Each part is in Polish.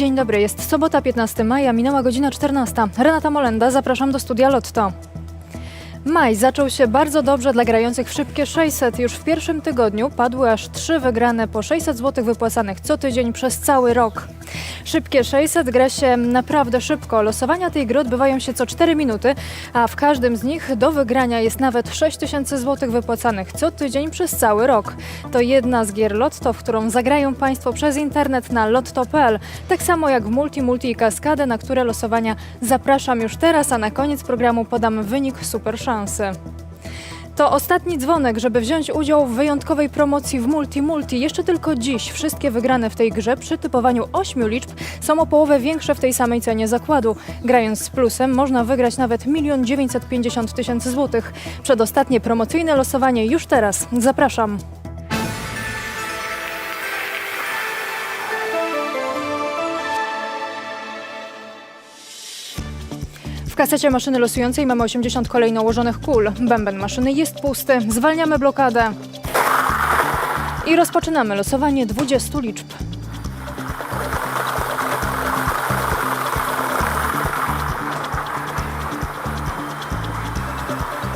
Dzień dobry, jest sobota 15 maja, minęła godzina 14. Renata Molenda, zapraszam do studia Lotto. Maj zaczął się bardzo dobrze dla grających w szybkie 600. Już w pierwszym tygodniu padły aż trzy wygrane po 600 zł wypłacanych co tydzień przez cały rok. Szybkie 600 gra się naprawdę szybko. Losowania tej gry odbywają się co 4 minuty, a w każdym z nich do wygrania jest nawet 6000 zł wypłacanych co tydzień przez cały rok. To jedna z gier Lotto, w którą zagrają Państwo przez internet na lotto.pl. Tak samo jak w Multi, Multi i Kaskadę, na które losowania zapraszam już teraz, a na koniec programu podam wynik super szansy. To ostatni dzwonek, żeby wziąć udział w wyjątkowej promocji w Multi Multi. Jeszcze tylko dziś wszystkie wygrane w tej grze przy typowaniu 8 liczb są o połowę większe w tej samej cenie zakładu. Grając z plusem można wygrać nawet 1 950 tysięcy złotych. Przedostatnie promocyjne losowanie już teraz. Zapraszam. Kasecie maszyny losującej mamy 80 kolejno ułożonych kul. Bęben maszyny jest pusty. Zwalniamy blokadę. I rozpoczynamy losowanie 20 liczb.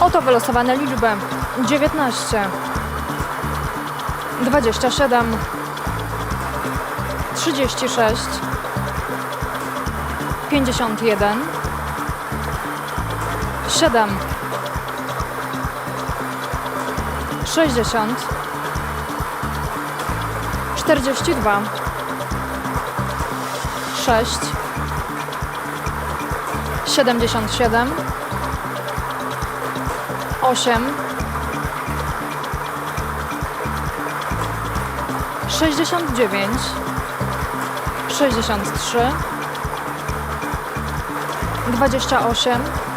Oto wylosowane liczby. 19 27 36 51 7 60 42 6 77 8 69 63 28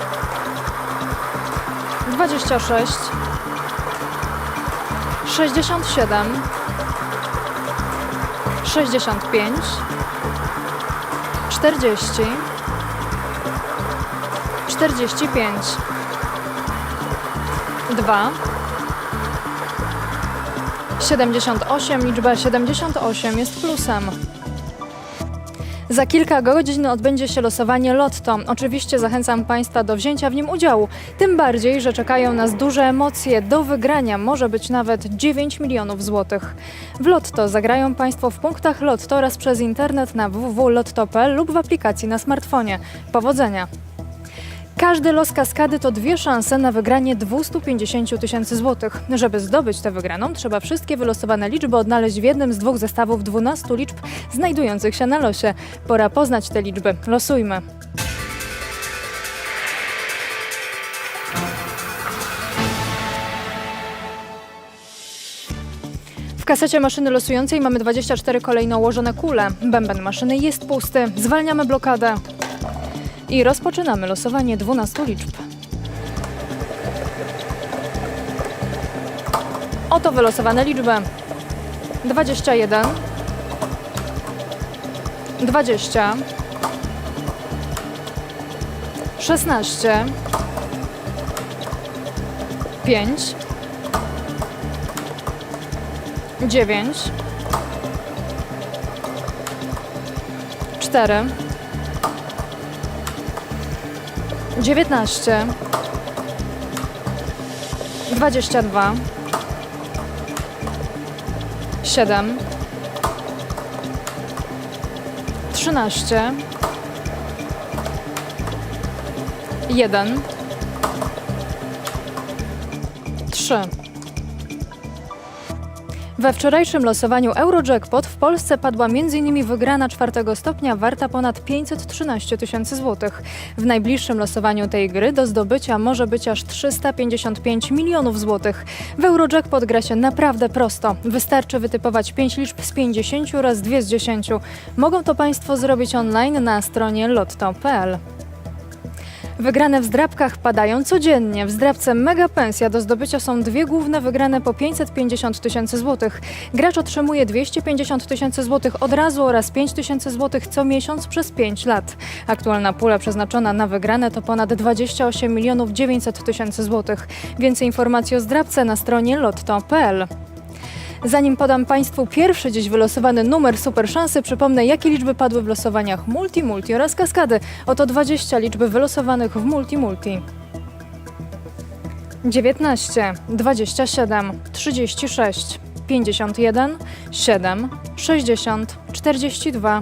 26 67 65 40 45 2 78 liczba 78 jest plusem. Za kilka godzin odbędzie się losowanie Lotto. Oczywiście zachęcam Państwa do wzięcia w nim udziału. Tym bardziej, że czekają nas duże emocje. Do wygrania może być nawet 9 milionów złotych. W Lotto zagrają Państwo w punktach Lotto oraz przez internet na www.lotto.pl lub w aplikacji na smartfonie. Powodzenia! Każdy los kaskady to dwie szanse na wygranie 250 tysięcy złotych. Żeby zdobyć tę wygraną, trzeba wszystkie wylosowane liczby odnaleźć w jednym z dwóch zestawów 12 liczb znajdujących się na losie. Pora poznać te liczby. Losujmy. W kasecie maszyny losującej mamy 24 kolejno ułożone kule. Bęben maszyny jest pusty. Zwalniamy blokadę. I rozpoczynamy losowanie 12 liczb. Oto wylosowane liczby. 21 20 16 5 9 4 19 22 7 13 1 3 we wczorajszym losowaniu Eurojackpot w Polsce padła m.in. wygrana czwartego stopnia warta ponad 513 tysięcy złotych. W najbliższym losowaniu tej gry do zdobycia może być aż 355 milionów złotych. W Eurojackpot gra się naprawdę prosto. Wystarczy wytypować 5 liczb z 50 oraz 2 z 10. Mogą to Państwo zrobić online na stronie lotto.pl. Wygrane w zdrabkach padają codziennie. W zdrabce Mega Pensja do zdobycia są dwie główne wygrane po 550 tysięcy złotych. Gracz otrzymuje 250 tysięcy złotych od razu oraz 5 tysięcy złotych co miesiąc przez 5 lat. Aktualna pula przeznaczona na wygrane to ponad 28 milionów 900 tysięcy złotych. Więcej informacji o zdrabce na stronie lotto.pl. Zanim podam Państwu pierwszy dziś wylosowany numer super szansy, przypomnę, jakie liczby padły w losowaniach multi, multi oraz kaskady. Oto 20 liczby wylosowanych w multi, multi. 19, 27, 36, 51, 7, 60, 42,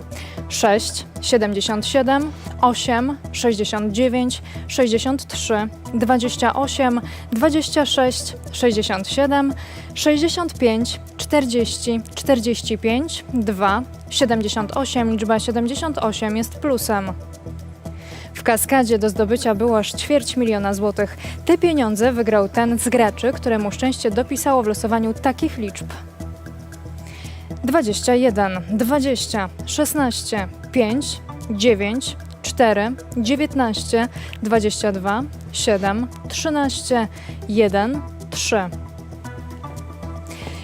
6, 77, 8, 69, 63, 28, 26, 67, 65, 40, 45, 2, 78. Liczba 78 jest plusem. W kaskadzie do zdobycia było aż ćwierć miliona złotych. Te pieniądze wygrał ten z graczy, któremu szczęście dopisało w losowaniu takich liczb. 21, 20, 16, 5, 9, 4, 19, 22, 7, 13, 1, 3.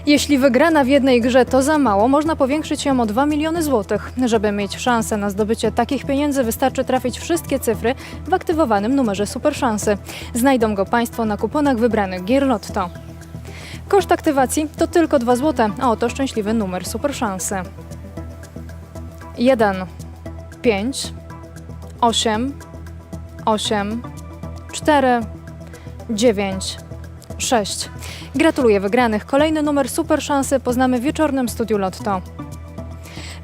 Jeśli wygrana w jednej grze to za mało, można powiększyć ją o 2 miliony złotych. Żeby mieć szansę na zdobycie takich pieniędzy, wystarczy trafić wszystkie cyfry w aktywowanym numerze Super Szansy. Znajdą go Państwo na kuponach wybranych gier Lotto. Koszt aktywacji to tylko 2 zł, a oto szczęśliwy numer Super Szansy. 1, 5, 8, 8, 4, 9, 6. Gratuluję wygranych. Kolejny numer super szansy poznamy w wieczornym studiu Lotto.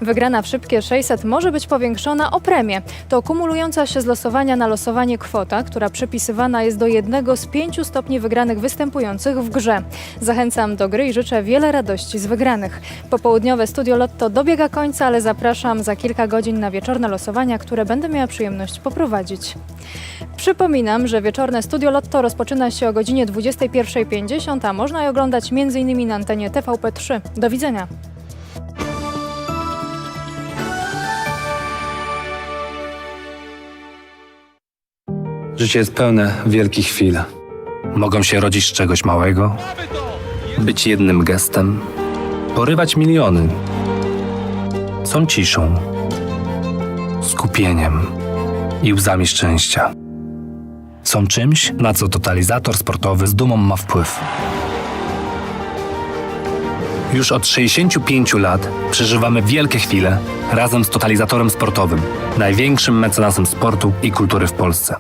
Wygrana w szybkie 600 może być powiększona o premię. To kumulująca się z losowania na losowanie kwota, która przypisywana jest do jednego z pięciu stopni wygranych występujących w grze. Zachęcam do gry i życzę wiele radości z wygranych. Popołudniowe studio Lotto dobiega końca, ale zapraszam za kilka godzin na wieczorne losowania, które będę miała przyjemność poprowadzić. Przypominam, że wieczorne studio Lotto rozpoczyna się o godzinie 21.50, a można je oglądać m.in. na antenie TVP3. Do widzenia. Życie jest pełne wielkich chwil. Mogą się rodzić z czegoś małego, być jednym gestem, porywać miliony. Są ciszą, skupieniem i łzami szczęścia. Są czymś, na co totalizator sportowy z dumą ma wpływ. Już od 65 lat przeżywamy wielkie chwile razem z totalizatorem sportowym, największym mecenasem sportu i kultury w Polsce.